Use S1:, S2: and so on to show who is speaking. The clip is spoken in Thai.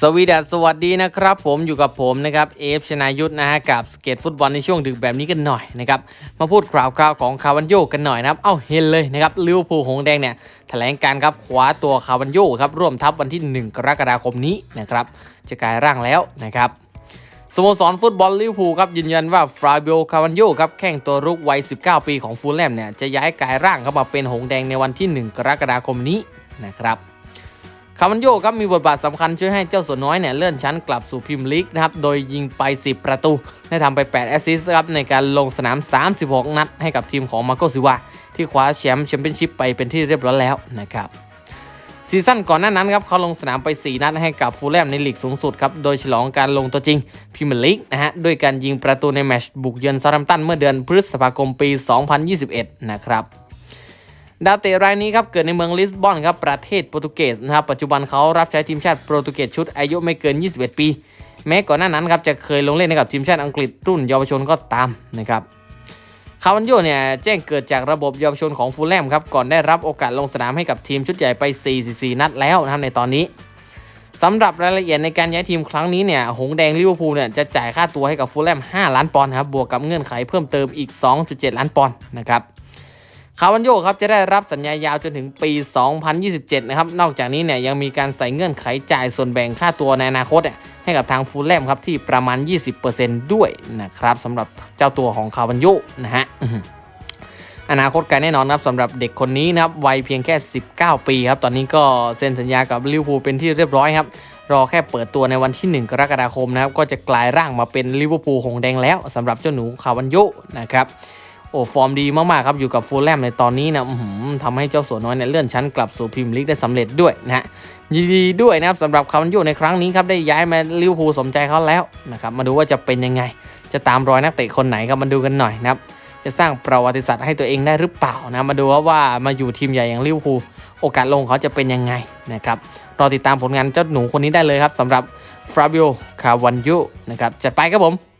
S1: สวีดัสสวัสดีนะครับผมอยู่กับผมนะครับเอฟชนายุทธนะฮะกับสเก็ตฟุตบอลในช่วงดึกแบบนี้กันหน่อยนะครับมาพูดข่าวคราวของคาวันโยกันหน่อยนะครับเอ้าเห็นเลยนะครับลิเวอร์พูลหงแดงเนี่ยแถลงการครับคว้าตัวคาวันโยครับร่วมทัพวันที่ 1 กรกฎาคมนี้นะครับจะกลายร่างแล้วนะครับสโมสรฟุตบอลลิเวอร์พูลครับยืนยันว่าฟราบิโอคาวันโยครับแข้งตัวรุกวัย 19 ปีของฟูลแลมเนี่ยจะย้ายกลายร่างเข้ามาเป็นหงแดงในวันที่ 1 กรกฎาคมนี้นะครับ คาวันโยครับมีบทบาทสำคัญช่วยให้เจ้าสัวน้อยเนี่ยเลื่อนชั้นกลับสู่พรีมลีกนะครับ โดยยิงไป 10 ประตู ได้ทำไป 8 แอสซิสต์ครับในการลงสนาม 36 นัดให้กับทีมของมาโกซิวาที่คว้าแชมป์แชมเปี้ยนชิพไปเป็นที่เรียบร้อยแล้วนะครับซีซั่นก่อนหน้านั้นครับเขาลงสนามไป 4 นัดให้กับฟูลแลมในลีกสูงสุดครับ โดยฉลองการลงตัวจริงพรีเมียร์ลีกนะฮะด้วยการยิงประตูในแมตช์บุกเยือนซารัมตันเมื่อเดือนพฤษภาคมปี 2021 นะครับ ดาวเตะรายนี้ครับเกิดในเมืองลิสบอนครับประเทศโปรตุเกสนะครับปัจจุบันเขารับใช้ทีมชาติโปรตุเกสชุดอายุไม่เกิน 21 ปี แม้ก่อนหน้านั้นครับจะเคยลงเล่นให้กับทีมชาติอังกฤษรุ่นเยาวชนก็ตามนะครับคาวันโยเนี่ยแจ้งเกิดจากระบบเยาวชนของฟูลแลมครับก่อนได้รับโอกาสลงสนามให้กับทีมชุดใหญ่ไป 44 นัดแล้วนะครับในตอนนี้สำหรับรายละเอียดในการย้ายทีมครั้งนี้เนี่ยหงแดงลิเวอร์พูลเนี่ยจะจ่ายค่าตัวให้กับฟูลแลม 5 ล้านปอนด์ครับบวกกับเงื่อนไขเพิ่มเติมอีก 2.7 ล้านปอนด์นะครับ คาวันโยครับจะได้รับสัญญายาวจนถึงปี 2027 นะครับ นอกจากนี้เนี่ยยังมีการใส่เงื่อนไขจ่ายส่วนแบ่งค่าตัวในอนาคตเนี่ยให้กับทางฟูลแลมครับที่ประมาณ 20%ด้วยนะครับสำหรับเจ้าตัวของคาวันโยนะฮะอนาคตไกลแน่นอนครับสำหรับเด็กคนนี้นะครับวัยเพียงแค่ 19 ปีครับ ตอนนี้ก็เซ็นสัญญากับลิเวอร์พูลเป็นที่เรียบร้อยครับรอแค่เปิดตัวในวันที่ 1 กรกฎาคมนะครับก็จะกลายร่างมาเป็นลิเวอร์พูลหงแดงแล้วสำหรับเจ้าหนูคาวันโยนะครับ โอ้ฟอร์มดีมากๆครับอยู่กับฟูลแลมในตอนนี้นะทำให้เจ้าสัวน้อยเนี่ยเลื่อนชั้นกลับสู่พรีเมียร์ลีกได้สำเร็จด้วยนะฮะยินดีด้วยนะครับสำหรับคาวันโยในครั้งนี้ครับได้ย้ายมาลิเวอร์พูลสมใจเขาแล้วนะครับมาดูว่าจะเป็นยังไง จะตามรอยนักเตะคนไหนครับมาดูกันหน่อยนะครับจะสร้างประวัติศาสตร์ให้ตัวเองได้หรือเปล่านะมาดูว่าว่ามาอยู่ทีมใหญ่อย่างลิเวอร์พูลโอกาสลงเขาจะเป็นยังไงนะครับรอติดตามผลงานเจ้าหนูคนนี้ได้เลยครับสำหรับฟราบิโอคาวันโยนะครับจัดไปครับผม